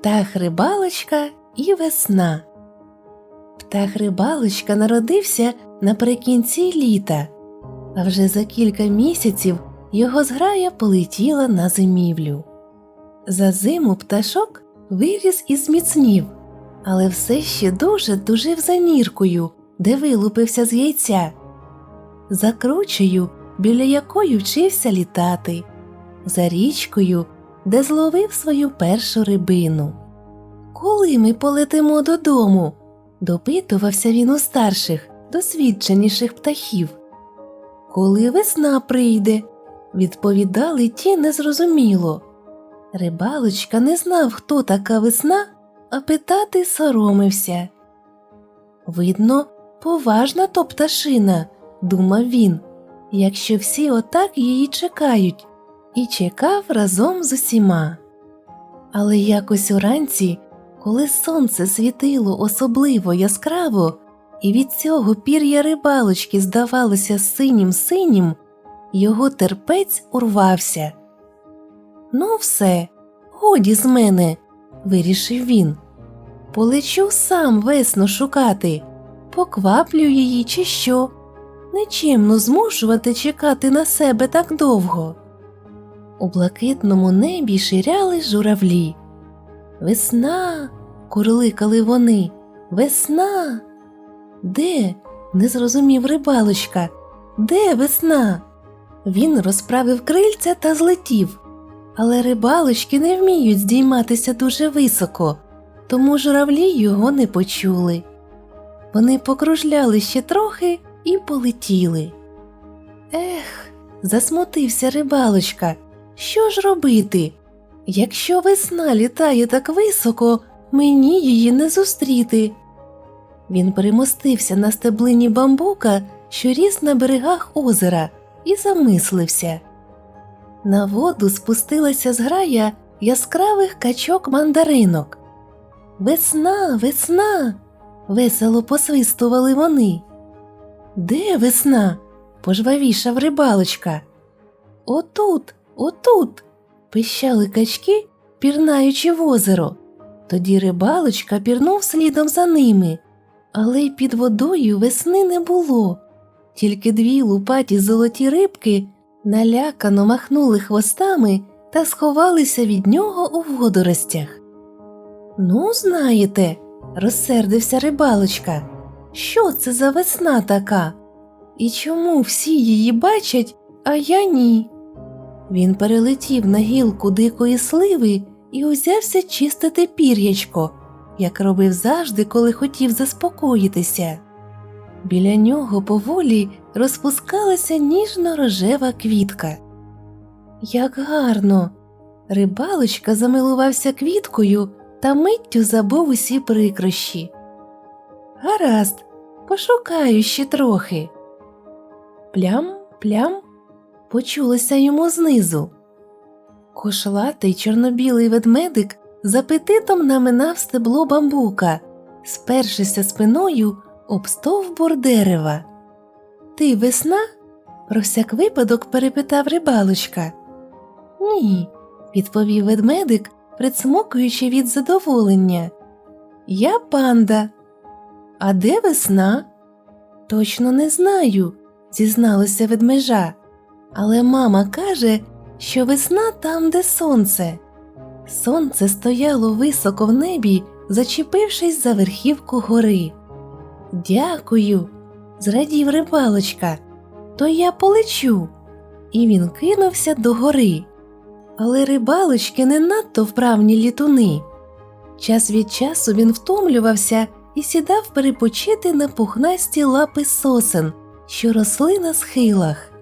Птах рибалочка і весна. Птах рибалочка народився наприкінці літа, а вже за кілька місяців його зграя полетіла на зимівлю. За зиму пташок виріс і зміцнів, але все ще дуже тужив за ніркою, де вилупився з яйця, за кручею, біля якої вчився літати, за річкою, де зловив свою першу рибину. Коли ми полетимо додому? допитувався він у старших, досвідченіших птахів. Коли весна прийде, відповідали ті незрозуміло. Рибалочка не знав, хто така весна, а питати соромився. Видно, поважна то пташина, думав він, якщо всі отак її чекають, і чекав разом з усіма. Але якось уранці, коли сонце світило особливо яскраво, і від цього пір'я рибалочки здавалося синім синім, його терпець урвався. Ну, все, годі з мене, вирішив він. Полечу сам весну шукати, покваплю її, чи що. Нечемно змушувати чекати на себе так довго. У блакитному небі ширяли журавлі. Весна. курликали вони. Весна. Де? не зрозумів рибалочка. Де весна? Він розправив крильця та злетів. Але рибалочки не вміють здійматися дуже високо, тому журавлі його не почули. Вони покружляли ще трохи і полетіли. Ех, засмутився рибалочка. Що ж робити? Якщо весна літає так високо, мені її не зустріти. Він перемостився на стеблині бамбука, що ріс на берегах озера, і замислився. На воду спустилася зграя яскравих качок мандаринок. Весна, весна. весело посвистували вони. Де весна? пожвавішав рибалочка. Отут, отут. пищали качки, пірнаючи в озеро. Тоді рибалочка пірнув слідом за ними, але й під водою весни не було. Тільки дві лупаті золоті рибки налякано махнули хвостами та сховалися від нього у водоростях. Ну, знаєте, розсердився рибалочка, що це за весна така? І чому всі її бачать, а я ні? Він перелетів на гілку дикої сливи і узявся чистити пір'ячко, як робив завжди, коли хотів заспокоїтися. Біля нього поволі розпускалася ніжно рожева квітка. Як гарно! Рибалочка замилувався квіткою та миттю забув усі прикрощі. Гаразд, пошукаю ще трохи. Плям, плям, почулося йому знизу. Кошлатий чорнобілий ведмедик з апетитом наминав стебло бамбука, спершися спиною об стовбур дерева. Ти весна? про всяк випадок перепитав рибалочка. Ні, відповів ведмедик, присмокуючи від задоволення. Я панда. А де весна? Точно не знаю, зізналася ведмежа. Але мама каже, що весна там, де сонце. Сонце стояло високо в небі, зачепившись за верхівку гори. Дякую, зрадів рибалочка, то я полечу. І він кинувся до гори. Але рибалочки не надто вправні літуни. Час від часу він втомлювався і сідав перепочити на пухнасті лапи сосен, що росли на схилах.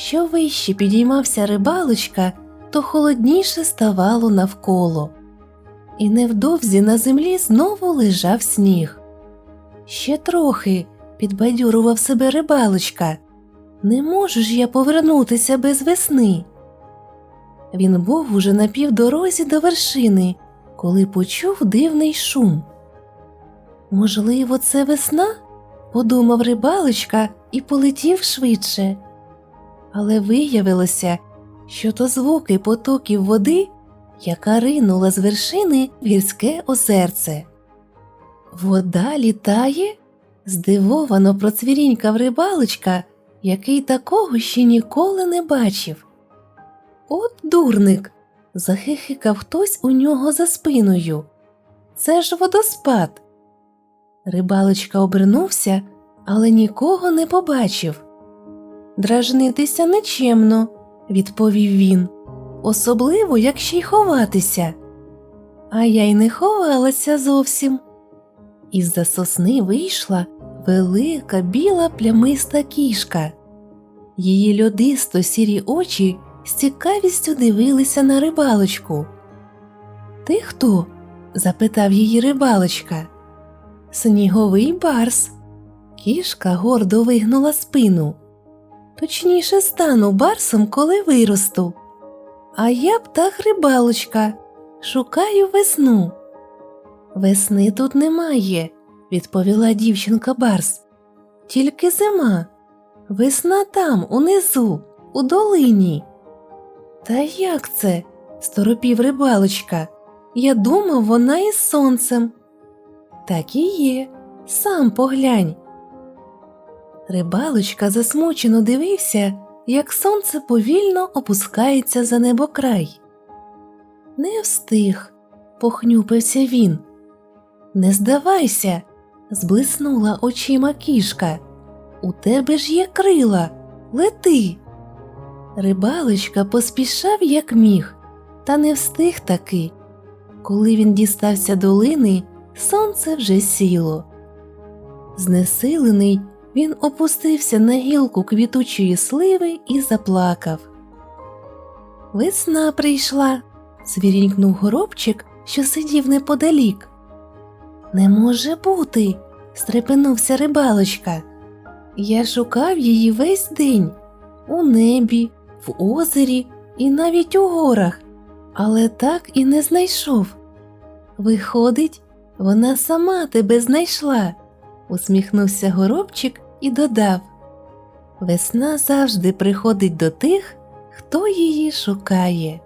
Що вище підіймався рибалочка, то холодніше ставало навколо. І невдовзі на землі знову лежав сніг. Ще трохи, підбадьорував себе рибалочка. Не можу ж я повернутися без весни. Він був уже на півдорозі до вершини, коли почув дивний шум. Можливо, це весна? подумав рибалочка і полетів швидше. Але виявилося, що то звуки потоків води, яка ринула з вершини в гірське озерце. Вода літає? здивовано процвірінькав рибалочка, який такого ще ніколи не бачив. От дурник. захихикав хтось у нього за спиною. Це ж водоспад. Рибалочка обернувся, але нікого не побачив. Дражнитися нечемно, відповів він, особливо, як ще й ховатися. А я й не ховалася зовсім. Із-за сосни вийшла велика біла плямиста кішка. Її льодисто сірі очі з цікавістю дивилися на рибалочку. Ти хто? запитав її рибалочка. Сніговий барс. Кішка гордо вигнула спину. Точніше стану барсом, коли виросту. А я птах рибалочка. Шукаю весну. Весни тут немає, відповіла дівчинка Барс. Тільки зима. Весна там, унизу, у долині. Та як це? сторопів рибалочка. Я думав, вона із сонцем. Так і є, сам поглянь. Рибалочка засмучено дивився, як сонце повільно опускається за небокрай. Не встиг, похнюпився він. Не здавайся, зблиснула очима кішка. У тебе ж є крила, лети. Рибалочка поспішав, як міг, та не встиг таки. Коли він дістався долини, сонце вже сіло. Знесилений, він опустився на гілку квітучої сливи і заплакав. Весна прийшла, звірінькнув горобчик, що сидів неподалік. Не може бути, стрепенувся рибалочка. Я шукав її весь день у небі, в озері і навіть у горах, але так і не знайшов. Виходить, вона сама тебе знайшла, усміхнувся горобчик і додав Весна завжди приходить до тих, хто її шукає.